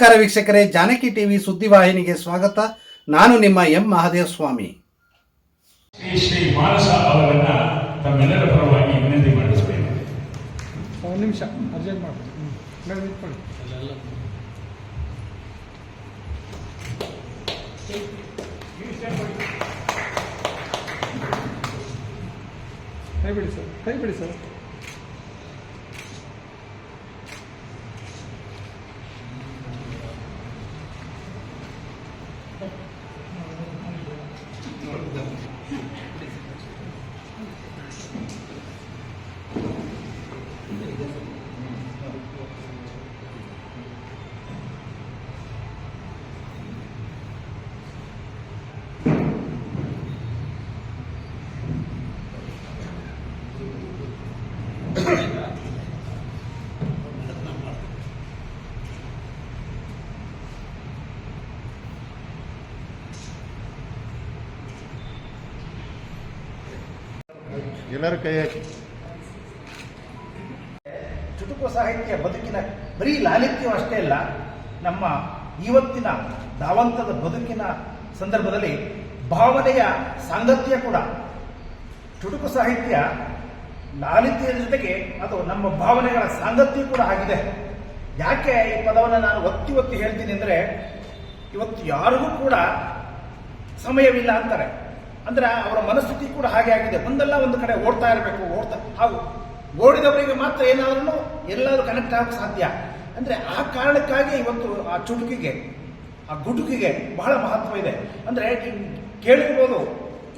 ನಮಸ್ಕಾರ ವೀಕ್ಷಕರೇ ಜಾನಕಿ ಟಿವಿ ಸುದ್ದಿವಾಹಿನಿಗೆ ಸ್ವಾಗತ. ನಾನು ನಿಮ್ಮ ಎಂ ಮಹಾದೇವ ಸ್ವಾಮಿ ಶ್ರೀ ಶ್ರೀ ಮಾನಸ ಅವರನ್ನ ತಮ್ಮೆಲ್ಲರ ಪರವಾಗಿ ವಿನಂತಿ ಮಾಡಿಸುತ್ತೇನೆ ಒಂದು ನಿಮಿಷ ಅರ್ಜೆಂಟ್ ಮಾಡಿ ಕೈ ಬಿಡಿ ಸರ್ ಕೈ ಬಿಡಿ ಸರ್. ಎಲ್ಲರ ಕೈ ಹಾಕಿ. ಚುಟುಕು ಸಾಹಿತ್ಯ ಬದುಕಿನ ಬರೀ ಲಾಲಿತ್ಯ ಅಷ್ಟೇ ಅಲ್ಲ, ನಮ್ಮ ಇವತ್ತಿನ ಧಾವಂತದ ಬದುಕಿನ ಸಂದರ್ಭದಲ್ಲಿ ಭಾವನೆಯ ಸಾಂಗತ್ಯ ಕೂಡ. ಚುಟುಕು ಸಾಹಿತ್ಯ ಲಾಲಿತ್ಯದ ಜೊತೆಗೆ ಅದು ನಮ್ಮ ಭಾವನೆಗಳ ಸಾಂಗತ್ಯ ಕೂಡ ಆಗಿದೆ. ಯಾಕೆ ಈ ಪದವನ್ನು ನಾನು ಒತ್ತಿ ಒತ್ತಿ ಹೇಳ್ತೀನಿ ಅಂದರೆ ಇವತ್ತು ಯಾರಿಗೂ ಕೂಡ ಸಮಯವಿಲ್ಲ ಅಂತಾರೆ. ಅಂದ್ರೆ ಅವರ ಮನಸ್ಥಿತಿ ಕೂಡ ಹಾಗೆ ಆಗಿದೆ. ಒಂದಲ್ಲ ಒಂದು ಕಡೆ ಓಡ್ತಾ ಇರಬೇಕು, ಓಡ್ತಾ ಹಾಗೂ ಓಡಿದವರಿಗೆ ಮಾತ್ರ ಏನಾದ್ರೂ ಎಲ್ಲಾದ್ರೂ ಕನೆಕ್ಟ್ ಆಗಕ್ಕೆ ಸಾಧ್ಯ. ಅಂದ್ರೆ ಆ ಕಾರಣಕ್ಕಾಗಿ ಇವತ್ತು ಆ ಚುಟುಕಿಗೆ, ಆ ಗುಟುಕಿಗೆ ಬಹಳ ಮಹತ್ವ ಇದೆ. ಅಂದ್ರೆ ಕೇಳಿರ್ಬೋದು,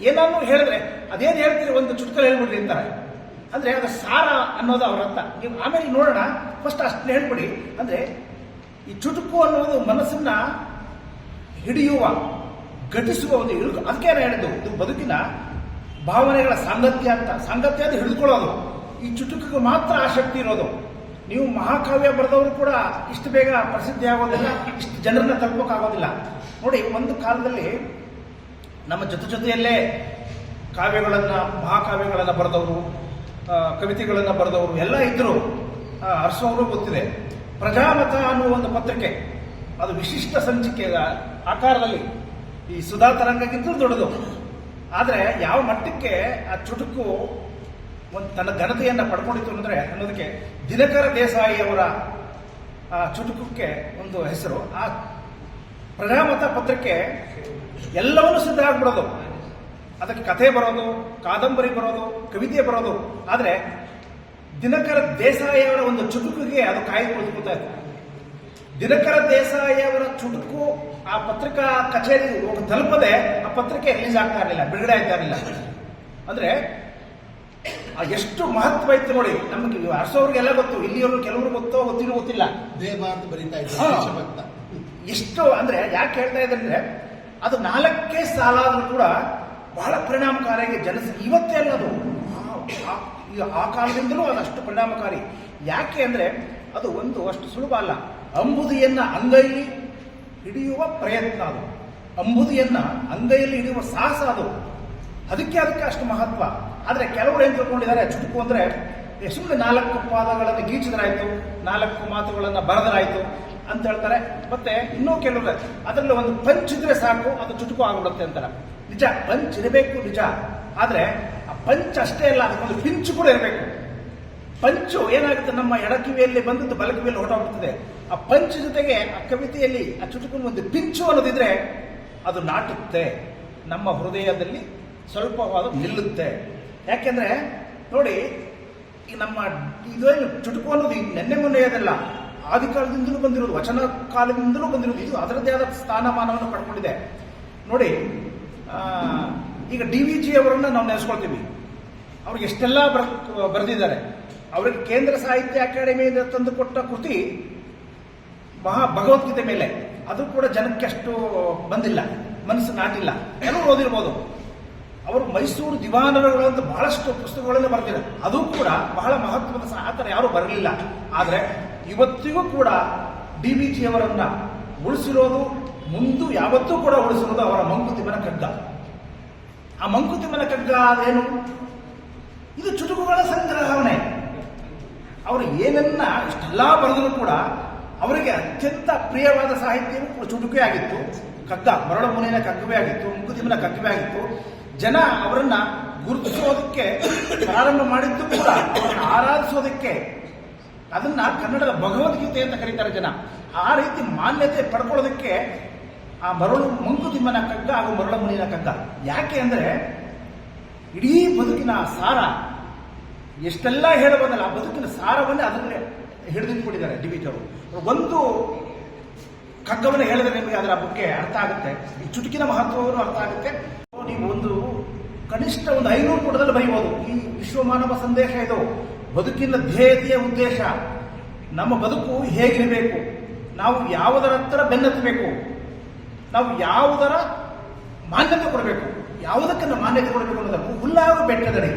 ಏನಾದ್ರು ಹೇಳಿದ್ರೆ ಅದೇನು ಹೇಳ್ತೀರಿ ಒಂದು ಚುಟುಕಲ್ಲಿ ಹೇಳ್ಬಿಡ್ರಿ ಅಂತಾರೆ. ಅಂದ್ರೆ ಅದು ಸಾರ ಅನ್ನೋದು ಅವ್ರ ಅರ್ಥ. ನೀವು ಆಮೇಲೆ ನೋಡೋಣ ಫಸ್ಟ್ ಅಷ್ಟನ್ನ ಹೇಳ್ಬಿಡಿ. ಅಂದ್ರೆ ಈ ಚುಟುಕು ಅನ್ನೋದು ಮನಸ್ಸನ್ನ ಹಿಡಿಯುವ ಘಟಿಸುವ ಒಂದು ಹಿಡಿದು ಅದಕ್ಕೆ ಹೇಳಿದ್ದು, ಇದು ಬದುಕಿನ ಭಾವನೆಗಳ ಸಾಂಗತ್ಯ ಅಂತ. ಸಾಂಗತ್ಯ ಅಂತ ಹಿಡಿದುಕೊಳ್ಳೋದು ಈ ಚುಟುಕಿಗೆ ಮಾತ್ರ ಆ ಶಕ್ತಿ ಇರೋದು. ನೀವು ಮಹಾಕಾವ್ಯ ಬರೆದವರು ಕೂಡ ಇಷ್ಟು ಬೇಗ ಪ್ರಸಿದ್ಧಿ ಆಗೋದಿಲ್ಲ, ಇಷ್ಟು ಜನರನ್ನ ತಲುಪೋಕ್ಕಾಗೋದಿಲ್ಲ. ನೋಡಿ, ಒಂದು ಕಾಲದಲ್ಲಿ ನಮ್ಮ ಜೊತೆ ಜೊತೆಯಲ್ಲೇ ಕಾವ್ಯಗಳನ್ನು, ಮಹಾಕಾವ್ಯಗಳನ್ನು ಬರೆದವರು ಕವಿತೆಗಳನ್ನು ಬರೆದವರು ಎಲ್ಲ ಇದ್ದರು. ಅರ್ಸೋರು ಗೊತ್ತಿದೆ. ಪ್ರಜಾಮತ ಅನ್ನುವ ಒಂದು ಪತ್ರಿಕೆ, ಅದು ವಿಶಿಷ್ಟ ಸಂಚಿಕೆ ಆಕಾರದಲ್ಲಿ ಈ ಸುಧಾ ತರಂಗಕ್ಕಿಂತ ದೊಡ್ಡದು. ಆದರೆ ಯಾವ ಮಟ್ಟಕ್ಕೆ ಆ ಚುಟುಕು ಒಂದು ತನ್ನ ಘನತೆಯನ್ನು ಪಡ್ಕೊಂಡಿತ್ತು ಅಂದರೆ ಅನ್ನೋದಕ್ಕೆ ದಿನಕರ ದೇಸಾಯಿ ಅವರ ಆ ಚುಟುಕಕ್ಕೆ ಒಂದು ಹೆಸರು. ಆ ಪ್ರಜಾಮತ ಪತ್ರಕ್ಕೆ ಎಲ್ಲವನ್ನೂ ಸಿದ್ಧ ಆಗ್ಬಿಡೋದು. ಅದಕ್ಕೆ ಕಥೆ ಬರೋದು, ಕಾದಂಬರಿ ಬರೋದು, ಕವಿತೆ ಬರೋದು. ಆದರೆ ದಿನಕರ ದೇಸಾಯಿ ಅವರ ಒಂದು ಚುಟುಕಿಗೆ ಅದು ಕಾಯ್ದು ಕುಳಿತುಕೊಳ್ತಾ ಇತ್ತು ದಿನಕರ ದೇಸಾಯಿ ಅವರ ಚುಟುಕು ಆ ಪತ್ರಿಕಾ ಕಚೇರಿ ತಲುಪದೆ ಆ ಪತ್ರಿಕೆ ರಿಲೀಸ್ ಆಗ್ತಾ ಇರಲಿಲ್ಲ ಬಿಡುಗಡೆ ಆಗ್ತಾ ಇರಲಿಲ್ಲ. ಅಂದ್ರೆ ಆ ಎಷ್ಟು ಮಹತ್ವ ಇತ್ತು ನೋಡಿ ನಮಗೆ ಅರ್ಸೋರ್ಗೆಲ್ಲ ಗೊತ್ತು ಇಲ್ಲಿಯವರು ಕೆಲವರು ಗೊತ್ತೋ ಗೊತ್ತಿರೋ ಗೊತ್ತಿಲ್ಲ. ದೇವ ಅಂತ ಬರೀತಾ ಇದ್ರು ಹಾ. ಎಷ್ಟು ಅಂದ್ರೆ ಯಾಕೆ ಹೇಳ್ತಾ ಇದ್ರೆ ಅದು ನಾಲ್ಕೇ ಸಾಲ ಆದ್ರೂ ಕೂಡ ಬಹಳ ಪರಿಣಾಮಕಾರಿಯಾಗಿ ಜನಸ ಇವತ್ತೇ ಅಲ್ಲ ಅದು. ಆ- ಕಾಲದಿಂದಲೂ ಅದು ಅಷ್ಟು ಪರಿಣಾಮಕಾರಿ. ಯಾಕೆ ಅಂದ್ರೆ ಅದು ಒಂದು ಅಷ್ಟು ಸುಲಭ ಅಲ್ಲ. ಅಂಬುದಿಯನ್ನ ಅಂಗೈಲಿ ಹಿಡಿಯುವ ಪ್ರಯತ್ನ ಅದು. ಅಂಬುದಿಯನ್ನ ಅಂಗೈಯಲ್ಲಿ ಹಿಡಿಯುವ ಸಾಹಸ ಅದು. ಅದಕ್ಕೆ ಅದಕ್ಕೆ ಅಷ್ಟು ಮಹತ್ವ. ಆದರೆ ಕೆಲವರು ಏನು ತಿಳ್ಕೊಂಡಿದ್ದಾರೆ, ಚುಟುಕು ಅಂದ್ರೆ ಸುಮ್ಮನೆ ನಾಲ್ಕು ಪಾದಗಳನ್ನು ಗೀಚಿದ್ರಾಯ್ತು, ನಾಲ್ಕು ಮಾತುಗಳನ್ನು ಬರೆದರಾಯ್ತು ಅಂತ ಹೇಳ್ತಾರೆ. ಮತ್ತೆ ಇನ್ನೂ ಕೆಲವರು, ಅದರಲ್ಲಿ ಒಂದು ಪಂಚ್ ಇದ್ರೆ ಸಾಕು, ಅದು ಚುಟುಕು ಆಗ್ಬಿಡುತ್ತೆ ಅಂತಾರೆ. ನಿಜ, ಪಂಚ್ ಇರಬೇಕು, ನಿಜ. ಆದ್ರೆ ಆ ಪಂಚ್ ಅಷ್ಟೇ ಅಲ್ಲ ಅದಕ್ಕೊಂದು ಪಿಂಚು ಕೂಡ ಇರಬೇಕು. ಪಂಚು ಏನಾಗುತ್ತೆ, ನಮ್ಮ ಎಡಕಿವಿಯಲ್ಲಿ ಬಂದದ್ದು ಬಲಕಿವಿಯಲ್ಲಿ ಹೊರಟೋಗ್ತದೆ ಆ ಪಂಚ್ ಜೊತೆಗೆ ಆ ಕವಿತೆಯಲ್ಲಿ ಆ ಚುಟುಕು ಒಂದು ಪಿಂಚು ಅನ್ನೋದಿದ್ರೆ ಅದು ನಾಟುತ್ತೆ. ನಮ್ಮ ಹೃದಯದಲ್ಲಿ ಸ್ವಲ್ಪವಾದ ನಿಲ್ಲುತ್ತೆ. ಯಾಕೆಂದ್ರೆ ನೋಡಿ, ಈ ನಮ್ಮ ಇದೇನು ಚುಟುಕು ಅನ್ನೋದು ನೆನ್ನೆ ಮೊನ್ನೆಯದಲ್ಲ ಆದಿಕಾಲದಿಂದಲೂ ಬಂದಿರೋದು, ವಚನ ಕಾಲದಿಂದಲೂ ಬಂದಿರೋದು, ಇದು ಅದರದ್ದೇ ಆದ ಸ್ಥಾನಮಾನವನ್ನು ಪಡ್ಕೊಂಡಿದೆ. ನೋಡಿ ಈಗ ಡಿ ವಿ ಜಿ ಅವರನ್ನ ನಾವು ನೆನೆಸ್ಕೊಳ್ತೀವಿ. ಅವ್ರಿಗೆ ಎಷ್ಟೆಲ್ಲ ಬರ್, ಬರೆದಿದ್ದಾರೆ. ಅವರಿಗೆ ಕೇಂದ್ರ ಸಾಹಿತ್ಯ ಅಕಾಡೆಮಿಯಿಂದ ತಂದು ಕೊಟ್ಟ ಕೃತಿ ಮಹಾ ಭಗವದ್ಗೀತೆ ಮೇಲೆ. ಅದು ಕೂಡ ಜನಕ್ಕೆ ಅಷ್ಟು ಬಂದಿಲ್ಲ. ಮನಸ್ಸು ನಾಟಿಲ್ಲ. ಕೆಲವರು ಓದಿರ್ಬೋದು. ಅವರು ಮೈಸೂರು ದಿವಾನರುಗಳು ಅಂತ ಬಹಳಷ್ಟು ಪುಸ್ತಕಗಳನ್ನು ಬರ್ತಿದೆ ಅದು ಕೂಡ ಬಹಳ ಮಹತ್ವದ ಸಹ ಯಾರೂ ಬರಲಿಲ್ಲ. ಆದರೆ ಇವತ್ತಿಗೂ ಕೂಡ ಡಿ ಬಿ ಜಿ ಅವರನ್ನ ಉಳಿಸಿರೋದು, ಮುಂದೂ ಯಾವತ್ತೂ ಕೂಡ ಉಳಿಸಿರೋದು ಅವರ ಮಂಕುತಿಮ್ಮನ ಕಗ್ಗ ಆ ಮಂಕುತಿಮ್ಮನ ಕಗ್ಗ ಅದೇನು? ಇದು ಚುಟುಕುಗಳ ಸಂಗ್ರಹಣೆ ಅವರು ಏನನ್ನ ಇಷ್ಟೆಲ್ಲ ಬರೆದರೂ ಕೂಡ ಅವರಿಗೆ ಅತ್ಯಂತ ಪ್ರಿಯವಾದ ಸಾಹಿತ್ಯವೂ ಚುಟುಕೆ ಆಗಿತ್ತು. ಕಗ್ಗ, ಮರಳ ಮುನಿನ ಕಗ್ಗವೇ ಆಗಿತ್ತು ಮುಕುತಿಮ್ಮನ ಕಗ್ಗವೇ ಆಗಿತ್ತು. ಜನ ಅವರನ್ನ ಗುರುತಿಸೋದಕ್ಕೆ ಪ್ರಾರಂಭ ಮಾಡಿದ್ದು ಕೂಡ ಆರಾಧಿಸೋದಕ್ಕೆ. ಅದನ್ನ ಕನ್ನಡದ ಭಗವದ್ಗೀತೆ ಅಂತ ಕರೀತಾರೆ ಜನ. ಆ ರೀತಿ ಮಾನ್ಯತೆ ಪಡ್ಕೊಳ್ಳೋದಕ್ಕೆ ಆ ಮರಳು ಮಂಕುತಿಮ್ಮನ ಕಗ್ಗ ಹಾಗೂ ಮರಳ ಮುನಿನ ಕಗ್ಗ. ಯಾಕೆ ಅಂದ್ರೆ, ಇಡೀ ಬದುಕಿನ ಸಾರ, ಎಷ್ಟೆಲ್ಲ ಹೇಳಬಹುದಲ್ಲ ಆ ಬದುಕಿನ ಸಾರವನ್ನೇ ಅದನ್ನೇ ಹಿಡಿದಿಟ್ಬಿಟ್ಟಿದ್ದಾರೆ ಡಿ ಅವರು ಒಂದು ಕಗ್ಗವನ್ನು ಹೇಳಿದ್ರೆ ನಿಮಗೆ ಅದರ ಬಗ್ಗೆ ಅರ್ಥ ಆಗುತ್ತೆ. ಈ ಚುಟುಕಿನ ಮಹತ್ವವನ್ನು ಅರ್ಥ ಆಗುತ್ತೆ. ನೀವು ಒಂದು ಕನಿಷ್ಠ ಒಂದು ಐನೂರು ಪುಟದಲ್ಲಿ ಬರೀಬಹುದು ಈ ವಿಶ್ವಮಾನವ ಸಂದೇಶ ಇದು. ಬದುಕಿನ ಧ್ಯೇಯತೆಯ ಉದ್ದೇಶ. ನಮ್ಮ ಬದುಕು ಹೇಗಿರಬೇಕು? ನಾವು ಯಾವುದರ ಹತ್ರ ಬೆನ್ನತ್ತಬೇಕು? ನಾವು ಯಾವುದರ ಮಾನ್ಯತೆ ಕೊಡಬೇಕು? ಯಾವುದಕ್ಕೆ ಮಾನ್ಯತೆ ಕೊಡಬೇಕು ಅನ್ನೋದಕ್ಕೂ ಹುಲ್ಲಾಗು ಬೆಟ್ಟದಡಿ.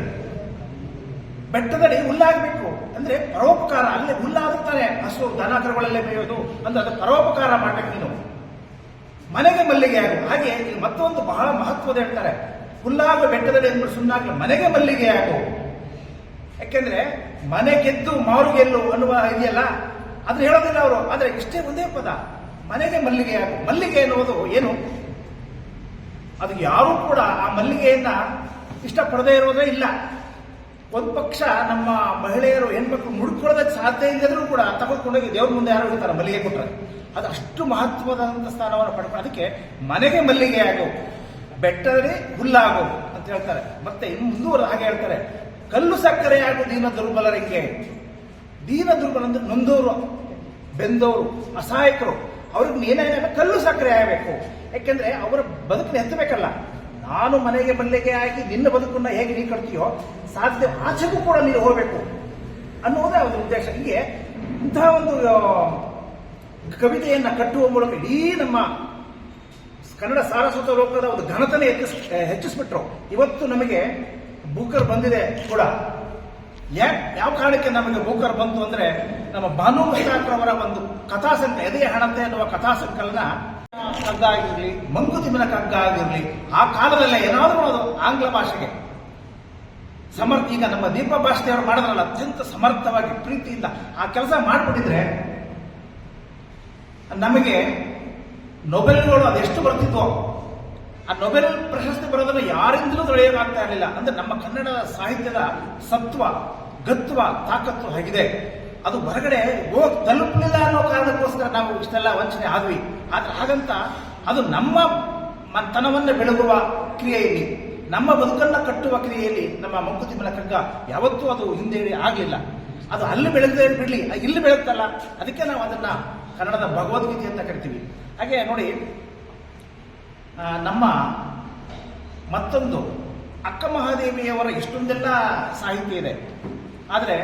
ಬೆಟ್ಟದಡಿ ಹುಲ್ಲಾಗಬೇಕು. ಅಂದ್ರೆ ಪರೋಪಕಾರ ಅಲ್ಲೇ ಹುಲ್ಲಾಗುತ್ತಾನೆ ಹಸು ದನ ಕರುಗಳಲ್ಲೇ ಮೇಯೋದು ಅಂದ್ರೆ ಅದು ಪರೋಪಕಾರ ಮಾಡ್ಬೇಕು ನೀನು. ಮನೆಗೆ ಮಲ್ಲಿಗೆ ಆಗು. ಹಾಗೆ ಇಲ್ಲಿ ಮತ್ತೊಂದು ಬಹಳ ಮಹತ್ವದ ಹೇಳ್ತಾರೆ. ಹುಲ್ಲಾಗ ಬೆಟ್ಟದಲ್ಲಿ ಅಂದ್ರೆ ಸುಮ್ಮನಾಗ್ಲಿ ಮನೆಗೆ ಮಲ್ಲಿಗೆ ಆಗು. ಯಾಕೆಂದ್ರೆ ಮನೆ ಗೆದ್ದು ಮಾರು ಗೆಲ್ಲು ಅನ್ನುವ ಇದೆಯಲ್ಲ, ಅದ್ರ ಹೇಳೋದಿಲ್ಲ ಅವರು. ಆದ್ರೆ ಇಷ್ಟೇ ಒಂದೇ ಪದ. ಮನೆಗೆ ಮಲ್ಲಿಗೆ ಆಗು. ಮಲ್ಲಿಗೆ ಅನ್ನುವುದು ಏನು? ಅದು ಯಾರೂ ಕೂಡ ಆ ಮಲ್ಲಿಗೆಯನ್ನ ಇಷ್ಟಪಡದೇ ಇರೋದೇ ಇಲ್ಲ. ಒಂದು ಪಕ್ಷ ನಮ್ಮ ಮಹಿಳೆಯರು ಹೆಣ್ಮಕ್ಳು ಮುಡ್ಕೊಳ್ಳೋದಕ್ಕೆ ಸಾಧ್ಯ ಇಲ್ಲದ್ರೂ ಕೂಡ ತಗೊಂಡ್ಕೊಂಡೋಗಿ ದೇವ್ರ ಮುಂದೆ ಯಾರು ಇರ್ತಾರೆ ಮಲ್ಲಿಗೆ ಕೊಟ್ಟರೆ ಅದು ಅಷ್ಟು ಮಹತ್ವದಂತ ಸ್ಥಾನವನ್ನು ಅದಕ್ಕೆ ಮನೆಗೆ ಮಲ್ಲಿಗೆ ಆಗೋ, ಬೆಟ್ಟದಲ್ಲಿ ಹುಲ್ಲಾಗೋ ಅಂತ ಹೇಳ್ತಾರೆ. ಮತ್ತೆ ಇನ್ನು ಮುಂದುವರೆದು ಹಾಗೆ ಹೇಳ್ತಾರೆ, ಕಲ್ಲು ಸಕ್ಕರೆ ಆಗೋ ದೀನ ದುರ್ಬಲರಿಗೆ ದೀನ ದುರ್ಬಲ ಅಂದ್ರೆ ನೊಂದವರು ಬೆಂದವರು ಅಸಹಾಯಕರು. ಅವ್ರಿಗೆ ಏನೇನಿಲ್ಲ ಕಲ್ಲು ಸಕ್ಕರೆ ಆಗಬೇಕು. ಯಾಕೆಂದ್ರೆ ಅವರ ಬದುಕನ್ನ ಎತ್ತಬೇಕಲ್ಲ. ನಾನು ಮನೆಗೆ ಮಲ್ಲಿಗೆ ಆಗಿ ನಿನ್ನ ಬದುಕನ್ನ ಹೇಗೆ ನೀ ಕಟ್ತೀಯೋ ಸಾಧ್ಯ ಆಚೆಗೂ ಕೂಡ ನೀನು ಹೋಗಬೇಕು ಅನ್ನೋದೇ ಅವರ ಉದ್ದೇಶ. ಹೀಗೆ ಇಂತಹ ಒಂದು ಕವಿತೆಯನ್ನು ಕಟ್ಟುವ ಮೂಲಕ ಇಡೀ ನಮ್ಮ ಕನ್ನಡ ಸಾರಸ್ವತ ಲೋಕದ ಒಂದು ಘನತನೆ ಹೆಚ್ಚಿಸ್ ಹೆಚ್ಚಿಸ್ಬಿಟ್ರು. ಇವತ್ತು ನಮಗೆ ಬೂಕರ್ ಬಂದಿದೆ ಕೂಡ. ಯಾ, ಯಾವ ಕಾರಣಕ್ಕೆ ನಮಗೆ ಬೂಕರ್ ಬಂತು ಅಂದ್ರೆ ನಮ್ಮ ಭಾನು ಅವರ ಒಂದು ಕಥಾ ಸಂಕ ಎದೆಯ ಹಣತೆ ಅನ್ನುವ ಕಥಾ ಸಂಕಲನ ಕಗ್ಗ ಆಗಿರ್ಲಿ ಮಂಕುತಿಮ್ಮನ ಕಗ್ಗ ಆಗಿರಲಿ ಆ ಕಾಲದಲ್ಲೇ ಏನಾದರೂ ಅದು ಆಂಗ್ಲ ಭಾಷೆಗೆ. ಸಮರ್ಥ, ಈಗ ನಮ್ಮ ದೀಪ ಭಾಷೆಯವರು ಮಾಡಿದ್ರಲ್ಲ, ಅತ್ಯಂತ ಸಮರ್ಥವಾಗಿ ಪ್ರೀತಿಯಿಂದ ಆ ಕೆಲಸ ಮಾಡಿಬಿಟ್ಟಿದ್ರೆ, ನಮಗೆ ನೊಬೆಲ್ಗಳು ಅದೆಷ್ಟು ಬರ್ತಿದ್ವೋ, ಆ ನೊಬೆಲ್ ಪ್ರಶಸ್ತಿ ಬರೋದನ್ನು ಯಾರಿಂದಲೂ ತೊಳೆಯೋಕ್ಕಾಗ್ತಾ ಇರಲಿಲ್ಲ. ಅಂದ್ರೆ ನಮ್ಮ ಕನ್ನಡ ಸಾಹಿತ್ಯದ ಸತ್ವ, ಗತ್ವ ತಾಕತ್ವ ಹೇಗಿದೆ ಅದು ಹೊರಗಡೆ ಹೋಗಿ ತಲುಪಲಿಲ್ಲ ಅನ್ನೋ ಕಾರಣಕ್ಕೋಸ್ಕರ ನಾವು ಇಷ್ಟೆಲ್ಲ ವಂಚನೆ ಆದ್ವಿ. ಆದ್ರೆ ಹಾಗಂತ ಅದು ನಮ್ಮ ಮನತನವನ್ನು ಬೆಳಗುವ ಕ್ರಿಯೆಯಲ್ಲಿ, ನಮ್ಮ ಬದುಕನ್ನ ಕಟ್ಟುವ ಕ್ರಿಯೆಯಲ್ಲಿ, ನಮ್ಮ ಮಂಕುತಿಮ್ಮನ ಕಗ್ಗ ಯಾವತ್ತೂ ಅದು ಹಿಂದೆ ಆಗಲಿಲ್ಲ. ಅದು ಅಲ್ಲಿ ಬೆಳೆದೇ ಬಿಡಲಿ ಇಲ್ಲಿ ಬೆಳೆಯುತ್ತಲ್ಲ ಅದಕ್ಕೆ ನಾವು ಅದನ್ನ ಕನ್ನಡದ ಭಗವದ್ಗೀತೆ ಅಂತ ಕರಿತೀವಿ. ಹಾಗೆ ನೋಡಿ ನಮ್ಮ ಮತ್ತೊಂದು ಅಕ್ಕ ಮಹಾದೇವಿಯವರ ಇಷ್ಟೊಂದೆಲ್ಲ ಸಾಹಿತ್ಯ ಇದೆ. ಆದರೆ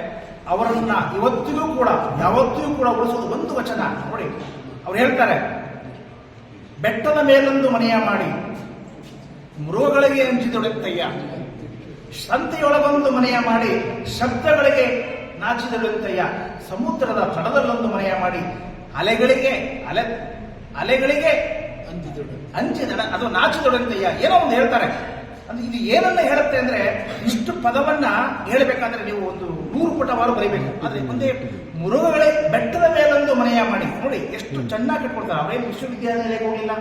ಅವರನ್ನ ಇವತ್ತಿಗೂ ಕೂಡ, ಯಾವತ್ತಿಗೂ ಕೂಡ ಉಳಿಸೋದು ಒಂದು ವಚನ. ನೋಡಿ, ಅವ್ರು ಹೇಳ್ತಾರೆ ಬೆಟ್ಟದ ಮೇಲೊಂದು ಮನೆಯ ಮಾಡಿ, ಮೃಗಗಳಿಗೆ ಅಂಜಿದೊಡೆತ್ತಯ್ಯ ಸಂತೆಯೊಳಗೊಂದು ಮನೆಯ ಮಾಡಿ, ಶಬ್ದಗಳಿಗೆ ನಾಚಿದೊಡೆತ್ತಯ್ಯ ಸಮುದ್ರದ ತಡದಲ್ಲೊಂದು ಮನೆಯ ಮಾಡಿ, ಅಲೆಗಳಿಗೆ ಅಲೆ, ಅಲೆಗಳಿಗೆ ಅಂಚಿದಡ ಅದು ನಾಚಿದೊಡೆತ್ತಯ್ಯ ಏನೋ ಒಂದು ಹೇಳ್ತಾರೆ. ಅಂದ್ರೆ ಇದು ಏನನ್ನ ಹೇಳುತ್ತೆ ಅಂದ್ರೆ ಇಷ್ಟು ಪದವನ್ನ ಹೇಳಬೇಕಾದ್ರೆ ನೀವು ಒಂದು ನೂರು ಪುಟವಾರು ಬರೀಬೇಕು. ಆದ್ರೆ ಒಂದೇ ಮುರುಘಗಳೇ ಬೆಟ್ಟದ ಮೇಲೊಂದು ಮನೆಯ ಮಾಡಿ. ನೋಡಿ ಎಷ್ಟು ಚೆನ್ನಾಗಿ ಕಟ್ಕೊಳ್ತಾರೆ ಅವರೇನು ವಿಶ್ವವಿದ್ಯಾಲಯಕ್ಕೆ ಹೋಗಿಲ್ಲ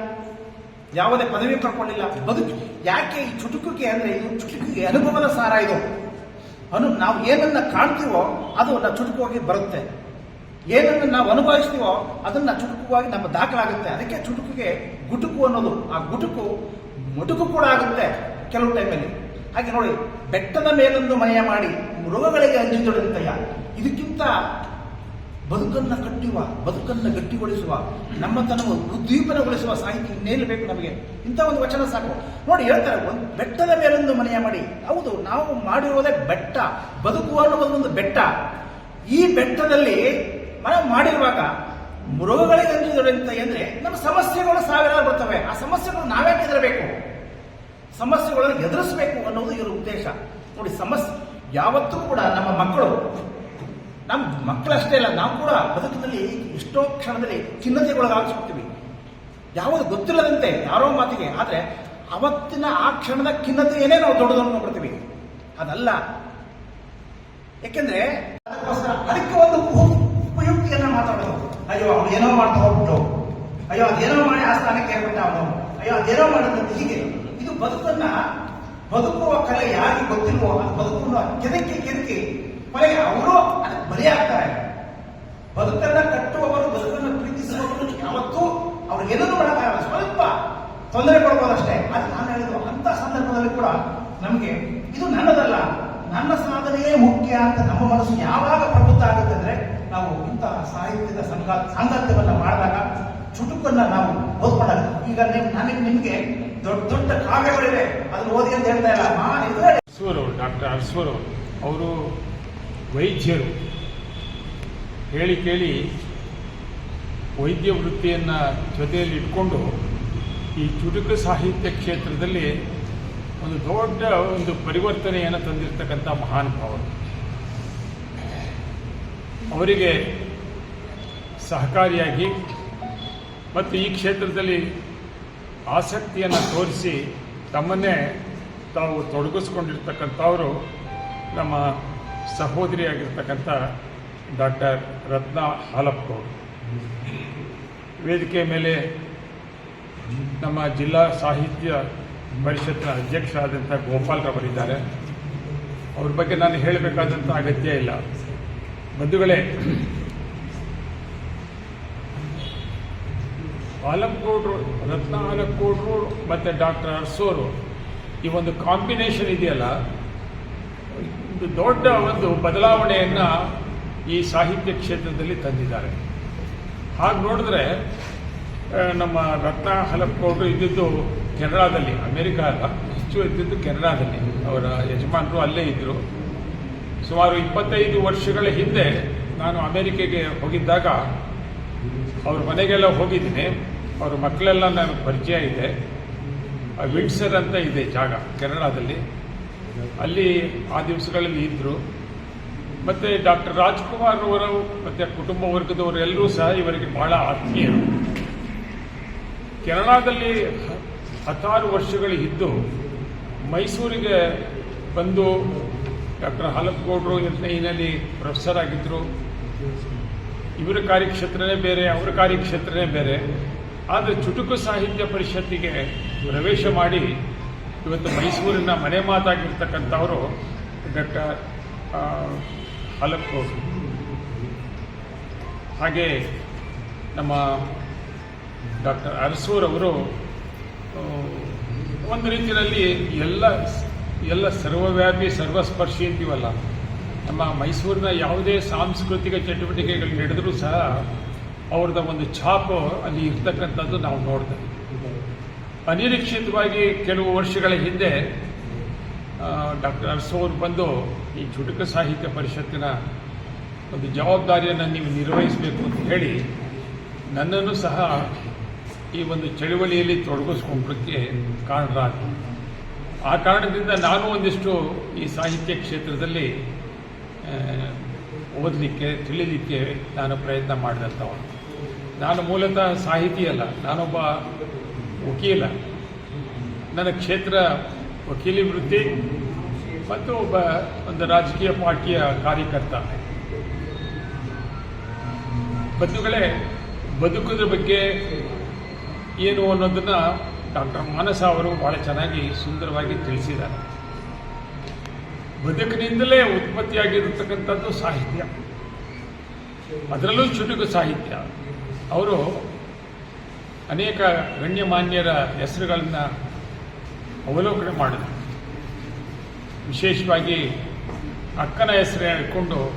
ಯಾವುದೇ ಪದವಿ ಪಡ್ಕೊಳ್ಳಿಲ್ಲ ಬದುಕು ಯಾಕೆ ಈ ಚುಟುಕಿಗೆ ಅಂದ್ರೆ ಇದು ಚುಟುಕಿಗೆ ಅನುಭವದ ಸಾರ ಇದು. ಅನು ನಾವು ಏನನ್ನ ಕಾಣ್ತೀವೋ ಅದು ನಾವು ಚುಟುಕವಾಗಿ ಬರುತ್ತೆ. ಏನನ್ನ ನಾವು ಅನುಭವಿಸ್ತೀವೋ ಅದನ್ನ ಚುಟುಕವಾಗಿ ನಮ್ಮ ದಾಖಲಾಗುತ್ತೆ. ಅದಕ್ಕೆ ಚುಟುಕಿಗೆ ಗುಟುಕು ಅನ್ನೋದು. ಆ ಗುಟುಕು ಮುಟುಕು ಕೂಡ ಆಗುತ್ತೆ. ಕೆಲವು ಟೈಮಲ್ಲಿ ಹಾಗೆ ನೋಡಿ, ಬೆಟ್ಟದ ಮೇಲೊಂದು ಮನೆಯ ಮಾಡಿ, ಮೃಗಗಳಿಗೆ ಅಂಜಿದೊಡಂತಯ್ಯ ಇದಕ್ಕಿಂತ ಬದುಕನ್ನು ಕಟ್ಟುವ, ಬದುಕನ್ನು ಗಟ್ಟಿಗೊಳಿಸುವ, ನಮ್ಮತನವು ಉದ್ದೀಪನಗೊಳಿಸುವ ಸಾಹಿತ್ಯ ಇನ್ನೇನು ಬೇಕು ನಮಗೆ. ಇಂಥ ಒಂದು ವಚನ ಸಾಕು. ನೋಡಿ, ಹೇಳ್ತಾರೆ, ಒಂದು ಬೆಟ್ಟದ ಮೇಲೊಂದು ಮನೆಯ ಮಾಡಿ. ಹೌದು, ನಾವು ಮಾಡಿರುವುದೇ ಬೆಟ್ಟ. ಬದುಕುವ ಒಂದು ಬೆಟ್ಟ. ಈ ಬೆಟ್ಟದಲ್ಲಿ ನಾವು ಮಾಡಿರುವಾಗ ಮೃಗಗಳಿಗೆ ಅಂಜಿದೊಡಂತ ಅಂದ್ರೆ ನಮ್ಮ ಸಮಸ್ಯೆಗಳು ಸಾವಿರಾರು ಬರ್ತವೆ. ಆ ಸಮಸ್ಯೆಗಳು ನಾವೇ ಎದುರಬೇಕು? ಸಮಸ್ಯೆಗಳನ್ನು ಎದುರಿಸಬೇಕು ಅನ್ನೋದು ಇವರ ಉದ್ದೇಶ. ನೋಡಿ, ಸಮಸ್ಯೆ ಯಾವತ್ತೂ ಕೂಡ ನಮ್ಮ ಮಕ್ಕಳು ನಮ್ಮ ಮಕ್ಕಳಷ್ಟೇ ಇಲ್ಲ ನಾವು ಕೂಡ ಬದುಕಿನಲ್ಲಿ ಎಷ್ಟೋ ಕ್ಷಣದಲ್ಲಿ ಖಿನ್ನತೆಗೊಳಗಾಗಿಸ್ಬಿಡ್ತೀವಿ ಯಾವುದು ಗೊತ್ತಿಲ್ಲದಂತೆ ಯಾರೋ ಮಾತಿಗೆ, ಆದರೆ ಅವತ್ತಿನ ಆ ಕ್ಷಣದ ಖಿನ್ನತೆಯೇ ನಾವು ದೊಡ್ಡದನ್ನು ನೋಡ್ತೀವಿ ಅದಲ್ಲ. ಯಾಕೆಂದ್ರೆ ಅದಕ್ಕೋಸ್ಕರ ಅದಕ್ಕೆ ಒಂದು ಉಪ- ಉಪಯುಕ್ತಿಯನ್ನ ಮಾತಾಡೋದು. ಅಯ್ಯೋ, ಅವನು ಏನೋ ಮಾಡ್ತಾ ಹೋಗ್ಬಿಟ್ಟು. ಅಯ್ಯೋ, ಅದೇನೋ ಮಾಡಿ ಆ ಸ್ಥಾನಕ್ಕೆ ಏರ್ಬಿಟ್ಟ ಅವನು. ಅಯ್ಯೋ, ಅದೇನೋ ಮಾಡಿದಂತೆ ಹೀಗೆ. ಬದುಕನ್ನ ಬದುಕುವ ಕಲೆ ಯಾರಿಗೆ ಗೊತ್ತಿಲ್ವೋ ಅದು ಬದುಕನ್ನು ಕೆದಕ್ಕೆ ಕೆದಕಿ ಕೊನೆಗೆ ಅವರು ಅದಕ್ಕೆ ಬಲಿಯಾಗ್ತಾರೆ. ಬದುಕನ್ನ ಕಟ್ಟುವವರು, ಬದುಕನ್ನು ಪ್ರೀತಿಸುವವರು ಯಾವತ್ತೂ ಅವ್ರಿಗೆ ಎದುರು ಮಾಡೋಕ್ಕಾಗಲ್ಲ. ಸ್ವಲ್ಪ ತೊಂದರೆ ಕೊಡ್ಬೋದಷ್ಟೇ. ಅದು ನಾನು ಹೇಳಿದ್ರು ಅಂತ ಸಂದರ್ಭದಲ್ಲಿ ಕೂಡ ನಮಗೆ ಇದು ನನ್ನದಲ್ಲ. ನನ್ನ ಸಾಧನೆಯೇ ಮುಖ್ಯ ಅಂತ ನಮ್ಮ ಮನಸ್ಸು ಯಾವಾಗ ಪ್ರಬುದ್ಧ ಆಗುತ್ತೆ ಅಂದ್ರೆ ನಾವು ಇಂತಹ ಸಾಹಿತ್ಯದ ಸಂಘ ಸಾಂಗತ್ಯವನ್ನ ಮಾಡಿದಾಗ ಚುಟುಕನ್ನ ನಾವು ಓದ್ಕೊಂಡಾಗ ಈಗ ನನಗೆ ನಿಮ್ಗೆ ದೊಡ್ಡ ದೊಡ್ಡ ಕಾವ್ಯಗಳಿವೆ. ಅದನ್ನ ಓದಿ ಅಂತ ಹೇಳ್ತಾ ಇಲ್ಲ. ನಾನು ಡಾಕ್ಟರ್ ಅರಸೂರು ಅವರು. ವೈದ್ಯರು. ಹೇಳಿ ಕೇಳಿ ವೈದ್ಯ ವೃತ್ತಿಯನ್ನು ಜೊತೆಯಲ್ಲಿ ಇಟ್ಕೊಂಡು ಈ ಚುಟುಕು ಸಾಹಿತ್ಯ ಕ್ಷೇತ್ರದಲ್ಲಿ ಒಂದು ದೊಡ್ಡ ಒಂದು ಪರಿವರ್ತನೆಯನ್ನು ತಂದಿರತಕ್ಕಂಥ ಮಹಾನುಭಾವರು ಅವರಿಗೆ ಸಹಕಾರಿಯಾಗಿ ಮತ್ತು ಈ ಕ್ಷೇತ್ರದಲ್ಲಿ ಆಸಕ್ತಿಯನ್ನು ತೋರಿಸಿ ತಮ್ಮನ್ನೇ ತಾವು ತೊಡಗಿಸ್ಕೊಂಡಿರ್ತಕ್ಕಂಥವರು ನಮ್ಮ ಸಹೋದರಿಯಾಗಿರ್ತಕ್ಕಂಥ ಡಾಕ್ಟರ್ ರತ್ನ ಹಾಲಪ್ಪವರು ವೇದಿಕೆ ಮೇಲೆ ನಮ್ಮ ಜಿಲ್ಲಾ ಸಾಹಿತ್ಯ ಪರಿಷತ್ನ ಅಧ್ಯಕ್ಷರಾದಂಥ ಗೋಪಾಲ್ರವರಿದ್ದಾರೆ ಅವ್ರ ಬಗ್ಗೆ ನಾನು ಹೇಳಬೇಕಾದಂಥ ಅಗತ್ಯ ಇಲ್ಲ. ಬಂಧುಗಳೇ ಆಲಂಕೋಡ್ರು ರತ್ನ ರೋಡ್, ಮತ್ತು ಡಾಕ್ಟರ್ ಅರ್ಸೋರು ಈ ಒಂದು ಕಾಂಬಿನೇಷನ್ ಇದೆಯಲ್ಲ ದೊಡ್ಡ ಒಂದು ಬದಲಾವಣೆಯನ್ನು ಈ ಸಾಹಿತ್ಯ ಕ್ಷೇತ್ರದಲ್ಲಿ ತಂದಿದ್ದಾರೆ. ಹಾಗೆ ನೋಡಿದ್ರೆ ನಮ್ಮ ರತ್ನ ಹಲಪ್ಗೌಡರು ಇದ್ದಿದ್ದು ಕೆನಡಾದಲ್ಲಿ, ಅಮೆರಿಕ ಅಲ್ಲ, ಹೆಚ್ಚು ಇದ್ದಿದ್ದು ಕೆನಡಾದಲ್ಲಿ. ಅವರ ಯಜಮಾನರು ಅಲ್ಲೇ ಇದ್ದರು ಸುಮಾರು ಇಪ್ಪತ್ತೈದು ವರ್ಷಗಳ ಹಿಂದೆ ನಾನು ಅಮೆರಿಕೆಗೆ ಹೋಗಿದ್ದಾಗ ಅವ್ರ ಮನೆಗೆಲ್ಲ ಹೋಗಿದ್ದೀನಿ. ಅವ್ರ ಮಕ್ಕಳೆಲ್ಲ ನನಗೆ ಪರಿಚಯ ಇದೆ. ವಿಂಡ್ಸರ್ ಅಂತ ಇದೆ ಜಾಗ, ಕೆನಡಾದಲ್ಲಿ. ಅಲ್ಲಿ ಆ ದಿವಸಗಳಲ್ಲಿ ಇದ್ದರು ಮತ್ತು ಡಾಕ್ಟರ್ ರಾಜ್ಕುಮಾರ್ ಅವರು ಮತ್ತು ಕುಟುಂಬ ವರ್ಗದವರೆಲ್ಲರೂ ಸಹ ಇವರಿಗೆ ಬಹಳ ಆತ್ಮೀಯರು. ಕೆನಡಾದಲ್ಲಿ ಹತ್ತಾರು ವರ್ಷಗಳು ಇದ್ದು, ಮೈಸೂರಿಗೆ ಬಂದು ಡಾಕ್ಟರ್ ಹಾಲಪ್ಗೌಡರು ಇನ್ನಲ್ಲಿ ಪ್ರೊಫೆಸರ್ ಆಗಿದ್ದರು ಇವರ ಕಾರ್ಯಕ್ಷೇತ್ರನೇ ಬೇರೆ, ಅವರ ಕಾರ್ಯಕ್ಷೇತ್ರನೇ ಬೇರೆ. ಆದರೆ ಚುಟುಕು ಸಾಹಿತ್ಯ ಪರಿಷತ್ತಿಗೆ ಪ್ರವೇಶ ಮಾಡಿ ಇವತ್ತು ಮೈಸೂರಿನ ಮನೆ ಮಾತಾಗಿರ್ತಕ್ಕಂಥವರು ಡಾಕ್ಟರ್ ಹಾಲಪ್ಗೌಡರು ಹಾಗೆ ನಮ್ಮ ಡಾಕ್ಟರ್ ಅರಸೂರ್ ಅವರು ಒಂದು ರೀತಿಯಲ್ಲಿ ಎಲ್ಲ ಎಲ್ಲ ಸರ್ವವ್ಯಾಪಿ, ಸರ್ವಸ್ಪರ್ಶಿ ಅಂತೀವಲ್ಲ ನಮ್ಮ ಮೈಸೂರಿನ ಯಾವುದೇ ಸಾಂಸ್ಕೃತಿಕ ಚಟುವಟಿಕೆಗಳು ನಡೆದರೂ ಸಹ ಅವ್ರದ್ದು ಒಂದು ಛಾಪು ಅಲ್ಲಿ ಇರ್ತಕ್ಕಂಥದ್ದು ನಾವು ನೋಡ್ತೇವೆ. ಅನಿರೀಕ್ಷಿತವಾಗಿ ಕೆಲವು ವರ್ಷಗಳ ಹಿಂದೆ ಡಾಕ್ಟರ್ ಅರ್ಸೋರು ಬಂದು ಈ ಚುಟುಕು ಸಾಹಿತ್ಯ ಪರಿಷತ್ತಿನ ಒಂದು ಜವಾಬ್ದಾರಿಯನ್ನು ನೀವು ನಿರ್ವಹಿಸಬೇಕು ಅಂತ ಹೇಳಿ ನನ್ನನ್ನು ಸಹ ಈ ಒಂದು ಚಳುವಳಿಯಲ್ಲಿ ತೊಡಗಿಸ್ಕೊಂಡಕ್ಕೆ ಕಾರಣರಾದರು. ಆ ಕಾರಣದಿಂದ ನಾನು ಒಂದಿಷ್ಟು ಈ ಸಾಹಿತ್ಯ ಕ್ಷೇತ್ರದಲ್ಲಿ ಓದಲಿಕ್ಕೆ ತಿಳಿಲಿಕ್ಕೆ ನಾನು ಪ್ರಯತ್ನ ಮಾಡಿದಂಥವನು. ನಾನು ಮೂಲತಃ ಸಾಹಿತಿ ಅಲ್ಲ, ನಾನೊಬ್ಬ ವಕೀಲ. ನನ್ನ ಕ್ಷೇತ್ರ ವಕೀಲಿ ವೃತ್ತಿ ಮತ್ತು ಒಬ್ಬ ಒಂದು ರಾಜಕೀಯ ಪಾರ್ಟಿಯ ಕಾರ್ಯಕರ್ತ. ಬಂಧುಗಳೇ, ಬದುಕುದ್ರ ಬಗ್ಗೆ ಏನು ಅನ್ನೋದನ್ನ ಡಾಕ್ಟರ್ ಮಾನಸ ಅವರು ಬಹಳ ಚೆನ್ನಾಗಿ ಸುಂದರವಾಗಿ ತಿಳಿಸಿದ್ದಾರೆ. ಬದುಕಿನಿಂದಲೇ ಉತ್ಪತ್ತಿಯಾಗಿರತಕ್ಕಂಥದ್ದು ಸಾಹಿತ್ಯ. ಅದರಲ್ಲೂ ಚುಟುಕು ಸಾಹಿತ್ಯ. ಅವರು ಅನೇಕ ಗಣ್ಯಮಾನ್ಯರ ಹೆಸರುಗಳನ್ನು ಅವಲೋಕನೆ ಮಾಡಿದರು. ವಿಶೇಷವಾಗಿ ಅಕ್ಕನ ಹೆಸರು ಹೇಳಿಕೊಂಡು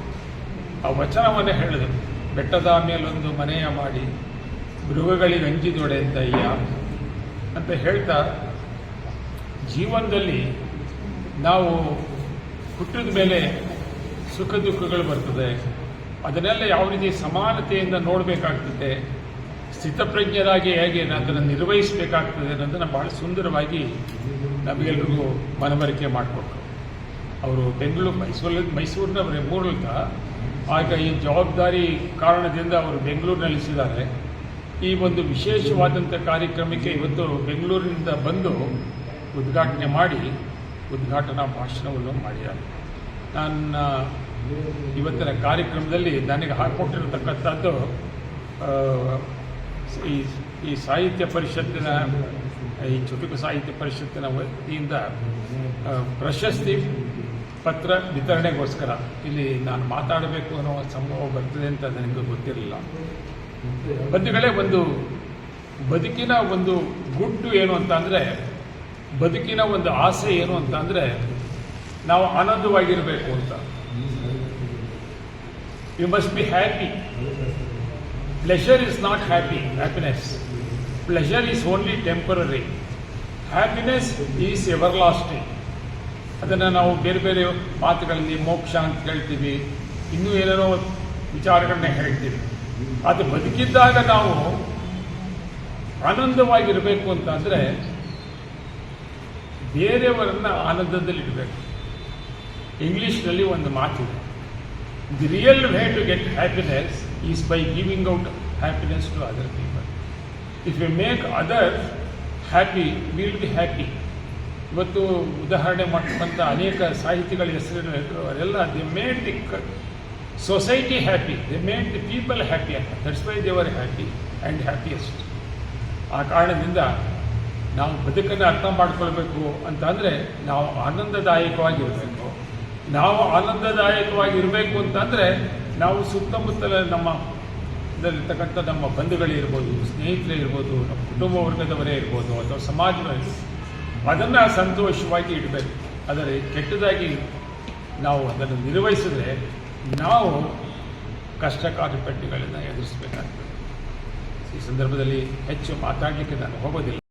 ಆ ವಚನವನ್ನು ಹೇಳಿದರು. ಬೆಟ್ಟದ ಮೇಲೊಂದು ಮನೆಯ ಮಾಡಿ ಮೃಗಗಳಿಗೆ ಅಂಜಿದೊಡೆದಯ್ಯ ಅಂತ ಹೇಳ್ತಾ ಜೀವನದಲ್ಲಿ ನಾವು ಹುಟ್ಟಿದ ಮೇಲೆ ಸುಖ ದುಃಖಗಳು ಬರ್ತದೆ. ಅದನ್ನೆಲ್ಲ ಯಾವ ರೀತಿ ಸಮಾನತೆಯಿಂದ ನೋಡಬೇಕಾಗ್ತದೆ, ಸ್ಥಿತಪ್ರಜ್ಞರಾಗಿ ಹೇಗೆ ಅದನ್ನು ನಿರ್ವಹಿಸಬೇಕಾಗ್ತದೆ ಅನ್ನೋದನ್ನು ಬಹಳ ಸುಂದರವಾಗಿ ನಮಗೆಲ್ಲರಿಗೂ ಮನವರಿಕೆ ಮಾಡಿಕೊಟ್ರು. ಅವರು ಬೆಂಗಳೂರು ಮೈಸೂರಲ್ಲಿ ಮೈಸೂರಿನವರೇ ಮೂಲಕ ಆಗ ಈ ಜವಾಬ್ದಾರಿ ಕಾರಣದಿಂದ ಅವರು ಬೆಂಗಳೂರಿನಲ್ಲಿ ಇಸಿದ್ದಾರೆ ಈ ಒಂದು ವಿಶೇಷವಾದಂಥ ಕಾರ್ಯಕ್ರಮಕ್ಕೆ ಇವತ್ತು ಬೆಂಗಳೂರಿನಿಂದ ಬಂದು ಉದ್ಘಾಟನೆ ಮಾಡಿ ಉದ್ಘಾಟನಾ ಭಾಷಣವನ್ನು ಮಾಡಿದ್ದಾರೆ ನನ್ನ ಇವತ್ತಿನ ಕಾರ್ಯಕ್ರಮದಲ್ಲಿ ನನಗೆ ಹಾಕ್ಕೊಟ್ಟಿರತಕ್ಕಂಥದ್ದು ಈ ಈ ಸಾಹಿತ್ಯ ಪರಿಷತ್ತಿನ, ಈ ಚುಟುಕು ಸಾಹಿತ್ಯ ಪರಿಷತ್ತಿನ ವತಿಯಿಂದ ಪ್ರಶಸ್ತಿ ಪತ್ರ ವಿತರಣೆಗೋಸ್ಕರ ಇಲ್ಲಿ ನಾನು ಮಾತಾಡಬೇಕು ಅನ್ನೋ ಸಂಭವ ಬರ್ತದೆ ಅಂತ ನನಗೆ ಗೊತ್ತಿರಲಿಲ್ಲ. ಬಂಧುಗಳೇ, ಒಂದು ಬದುಕಿನ ಒಂದು ಗುಟ್ಟು ಏನು ಅಂತ ಅಂದರೆ ಬದುಕಿನ ಒಂದು ಆಸೆ ಏನು ಅಂತ ಅಂದರೆ ನಾವು ಆನಂದವಾಗಿರಬೇಕು ಅಂತ. You must be happy pleasure is not happy happiness pleasure is only temporary happiness is everlasting ಅದನ್ನು ನಾವು ಬೇರೆ ಬೇರೆ ಮಾತುಗಳಲ್ಲಿ ಮೋಕ್ಷ ಅಂತ ಹೇಳ್ತೀವಿ. ಇನ್ನೂ ಏನೇನೋ ವಿಚಾರಗಳನ್ನ ಹೇಳ್ತೀವಿ. ಅದು ಬದುಕಿದ್ದಾಗ ನಾವು ಆನಂದವಾಗಿರಬೇಕು ಅಂತ ಅಂದರೆ ಆನಂದದಲ್ಲಿ ಆನಂದದಲ್ಲಿಡಬೇಕು ಇಂಗ್ಲಿಷ್ನಲ್ಲಿ ಒಂದು ಮಾತಿದೆ. The real way to get happiness is by giving out happiness to other people if you make other happy will be happy ಇವತ್ತು ಉದಾಹರಣೆ ಮಾಡ್ತಕ್ಕಂಥ ಅನೇಕ ಸಾಹಿತಿಗಳ ಹೆಸರಿನ ಅವರೆಲ್ಲ the made the society happy the made the people happy ಅಂತ that's why they are happy and happiest ಆ ಕಾರಣದಿಂದ ನಾವು ಬದುಕನ್ನು ಅರ್ಥ ಮಾಡ್ಕೊಳ್ಬೇಕು ಅಂತಂದರೆ ನಾವು ಆನಂದದಾಯಕವಾಗಿರಬೇಕು. ನಾವು ಆನಂದದಾಯಕವಾಗಿರಬೇಕು ಅಂತಂದರೆ ನಾವು ಸುತ್ತಮುತ್ತಲ ನಮ್ಮ ಇರ್ತಕ್ಕಂಥ ನಮ್ಮ ಬಂಧುಗಳಿರ್ಬೋದು ಸ್ನೇಹಿತರೇ ಇರ್ಬೋದು, ನಮ್ಮ ಕುಟುಂಬ ವರ್ಗದವರೇ ಇರ್ಬೋದು ಅಥವಾ ಸಮಾಜದಲ್ಲಿ ಅದನ್ನು ಸಂತೋಷವಾಗಿ ಇಡಬೇಕು. ಆದರೆ ಕೆಟ್ಟದಾಗಿ ನಾವು ಅದನ್ನು ನಿರ್ವಹಿಸಿದ್ರೆ ನಾವು ಕಷ್ಟಕಾರಿಪಟ್ಟಿಗಳನ್ನು ಎದುರಿಸಬೇಕಾಗ್ತದೆ. ಈ ಸಂದರ್ಭದಲ್ಲಿ ಹೆಚ್ಚು ಮಾತಾಡಲಿಕ್ಕೆ ನಾನು ಹೋಗೋದಿಲ್ಲ.